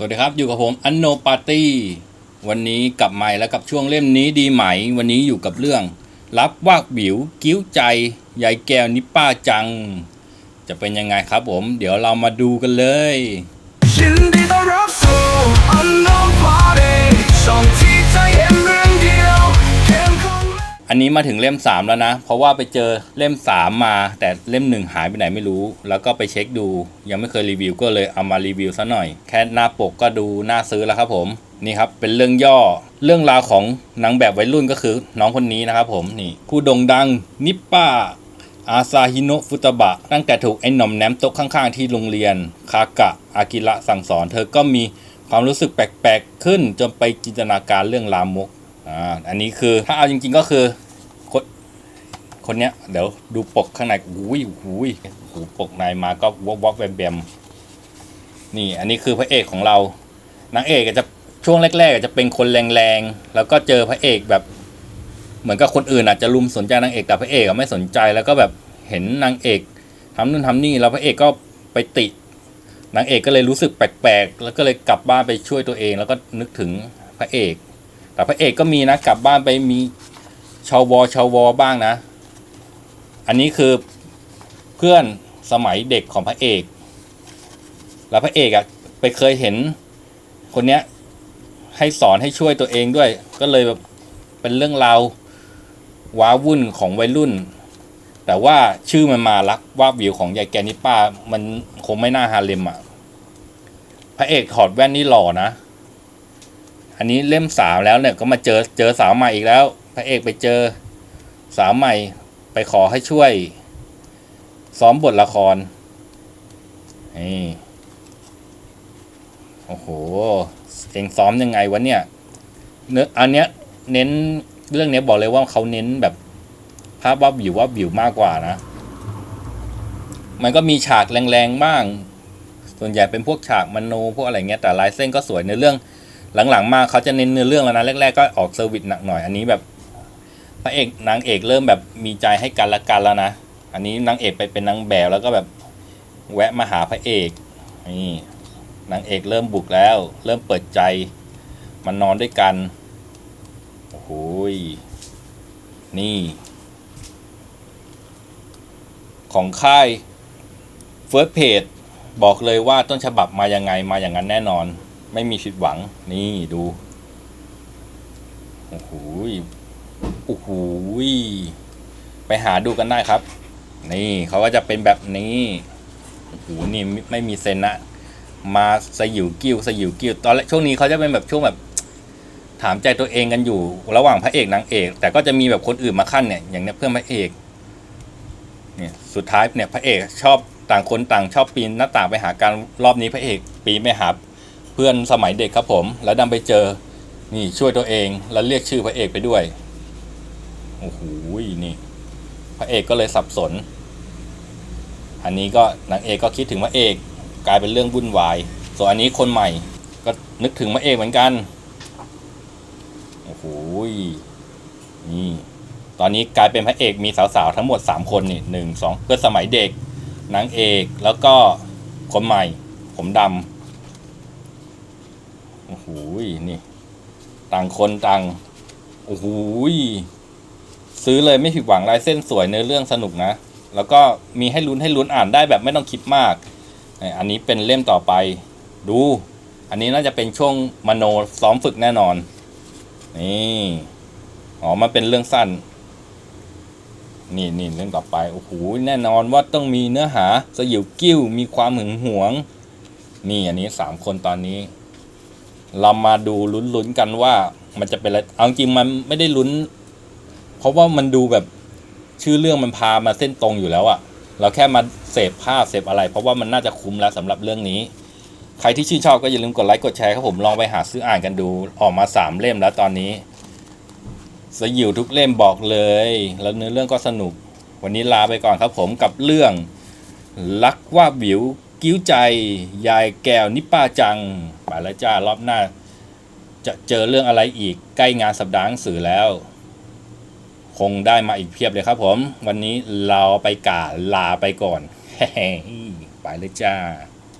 สวัสดีครับ อยู่กับผมอันโนปาร์ตี้วันนี้กลับมาแล้วกับช่วงเล่มนี้ดีไหม วันนี้อยู่กับเรื่อง รับวากบิวกิ้วใจยายแก้วนิป้าจัง จะเป็นยังไงครับผม เดี๋ยวเรามาดูกันเลยยินดีต้อนรับสู่อันโนปาร์ตี้ช่องที่ใจ อันนี้มาถึงเล่ม 3 แล้วนะ เพราะว่าไปเจอเล่ม 3 มา แต่เล่ม 1 หายไปไหนไม่รู้ แล้วก็ไปเช็คดู ยังไม่เคยรีวิวก็เลยเอามารีวิวซะหน่อย แค่หน้าปกก็ดูน่าซื้อแล้วครับผมนี่ครับเป็นเรื่องย่อเรื่องราวของนางแบบวัยรุ่นก็คือน้องคนนี้นะครับผมนี่ผู้โด่งดังนิปป้าอาซาฮิโนะฟุตบะ ตั้งแต่ถูกไอ้หน่อมแนมโต๊ะข้างๆ ที่โรงเรียน คากะ อากิระสั่งสอน เธอก็มีความรู้สึกแปลกๆ ขึ้นจนไปจินตนาการเรื่องลามก อ่าอันนี้คือถ้าเอาจริง ๆก็คือ คนคนเนี้ยเดี๋ยวดูปกข้างในอุ้ยอุ้ยหูปกในมาก็วอกวอกแบมแบมนี่ อันนี้คือพระเอกของเรานางเอกจะช่วงแรกๆจะเป็นคนแรงๆแล้วก็เจอพระเอกแบบเหมือนกับคนอื่นอาจจะลุมสนใจนางเอกแต่พระเอกไม่สนใจแล้วก็แบบเห็นนางเอกทำนู่นทำนี่แล้วพระเอกก็ไปตินางเอกก็เลยรู้สึกแปลกๆ แล้วก็เลยกลับบ้านไปช่วยตัวเอง แล้วก็นึกถึงพระเอก แต่พระเอกก็มีนะกลับบ้านไปมีชาววอชาววอบ้างนะ อันนี้คือเพื่อนสมัยเด็กของพระเอก แล้วพระเอกอะ่ะไปเคยเห็นคนเนี้ยให้สอนให้ช่วยตัวเองด้วย ก็เลยแบบเป็นเรื่องราวว้าวุ่นของวัยรุ่น แต่ว่าชื่อมันมารักว่าวิวของยายแกนิป้ามันคงไม่น่าฮาเลมอะ่ะพระเอกถอดแว่นนี่หล่อนะ อันนี้เล่มสามแล้วเนี่ยก็มาเจอเจอสาวใหม่อีกแล้ว พระเอกไปเจอสาวใหม่ไปขอให้ช่วย ซ้อมบทละครนี่โอ้โหเองซ้อมยังไงวะเนี่ยเนื้ออันเนี้ยเน้นเรื่องเนี้ยบอกเลยว่าเขาเน้นแบบภาพว่าบิวว่าบิวมากกว่านะ มันก็มีฉากแรงๆบ้าง ส่วนใหญ่เป็นพวกฉากมโนพวกอะไรเงี้ยแต่ลายเส้นก็สวยในเรื่อง หลังๆมาเขาจะเน้นเนื้อเรื่องแล้วนะแรกๆก็ออกเซอร์วิสหนักหน่อยอันนี้แบบพระเอกนางเอกเริ่มแบบมีใจให้กันละกันแล้วนะอันนี้นางเอกไปเป็นนางแบบแล้วก็แบบแวะมาหาพระเอกนี่นางเอกเริ่มบุกแล้ว เริ่มเปิดใจมันนอนด้วยกันโอ้โหยนี่ ของค่ายเฟิร์สเพจบอกเลยว่าต้นฉบับมายังไงมาอย่างนั้นแน่นอน ไม่มีผิดหวังนี่ดูโอ้โหโอ้โหไปหาดูกันได้ครับ นี่เขาก็จะเป็นแบบนี้โอ้โหนี่ไม่มีเซนนะมาสยิวกิ้วสยิวกิ้วตอนแรกช่วงนี้เขาจะเป็นแบบช่วงแบบ ถามใจตัวเองกันอยู่ระหว่างพระเอกนางเอก แต่ก็จะมีแบบคนอื่นมาขั้นเนี่ยอย่างเนี้ยเพื่อนพระเอกเนี่ยสุดท้ายเนี่ยพระเอกชอบต่างคนต่างชอบปีนหน้าต่างไปหากันรอบนี้พระเอกปีนไปหา พื่อนสมัยเด็กครับผม แล้วดันไปเจอ นี่ช่วยตัวเองแล้วเรียกชื่อพระเอกไปด้วย โอ้โห นี่ พระเอกก็เลยสับสน อันนี้ก็นางเอกก็คิดถึงพระเอก กลายเป็นเรื่องวุ่นวาย ส่วนอันนี้คนใหม่ ก็นึกถึงพระเอกเหมือนกัน โอ้โห นี่ ตอนนี้กลายเป็นพระเอกมีสาวๆทั้งหมดสามคนนี่หนึ่งสองเพื่อสมัยเด็กนางเอกแล้วก็คนใหม่ ผมดำ โอ้โหนี่ ต่างคนต่างโอ้โหซื้อเลยไม่ผิดหวังลายเส้นสวยเนื้อเรื่องสนุกนะ แล้วก็มีให้ลุ้นให้ลุ้นอ่านได้แบบไม่ต้องคิดมาก อันนี้เป็นเล่มต่อไป ดู อันนี้น่าจะเป็นช่วงมโนซ้อมฝึกแน่นอน นี่อ๋อมันเป็นเรื่องสั้น นี่นี่เรื่องต่อไปโอ้โหแน่นอนว่าต้องมีเนื้อหาสยิวกิ้วมีความหึงหวง นี่อันนี้สามคนตอนนี้ เรามาดูลุ้นๆกันว่ามันจะเป็นอะไรเอาจริงมันไม่ได้ลุ้น เพราะว่ามันดูแบบชื่อเรื่องมันพามาเส้นตรงอยู่แล้วอะเราแค่มาเสพภาพเสพอะไร เพราะว่ามันน่าจะคุ้มแล้วสำหรับเรื่องนี้ ใครที่ชื่นชอบก็อย่าลืมกดไลค์กดแชร์ครับผมลองไปหาซื้ออ่านกันดูออกมาสามเล่มแล้วตอนนี้ สยิวทุกเล่มบอกเลย แล้วเนื้อเรื่องก็สนุก วันนี้ลาไปก่อนครับผมกับเรื่องรักว่าบิว กิ้วใจ ยายแก้วนิป้าจังไปแล้วจ้ารอบหน้า จะเจอเรื่องอะไรอีกใกล้งานสัปดาห์หนังสือแล้ว คงได้มาอีกเพียบเลยครับผม วันนี้เราไปกาลาไปก่อนไปเลยจ้า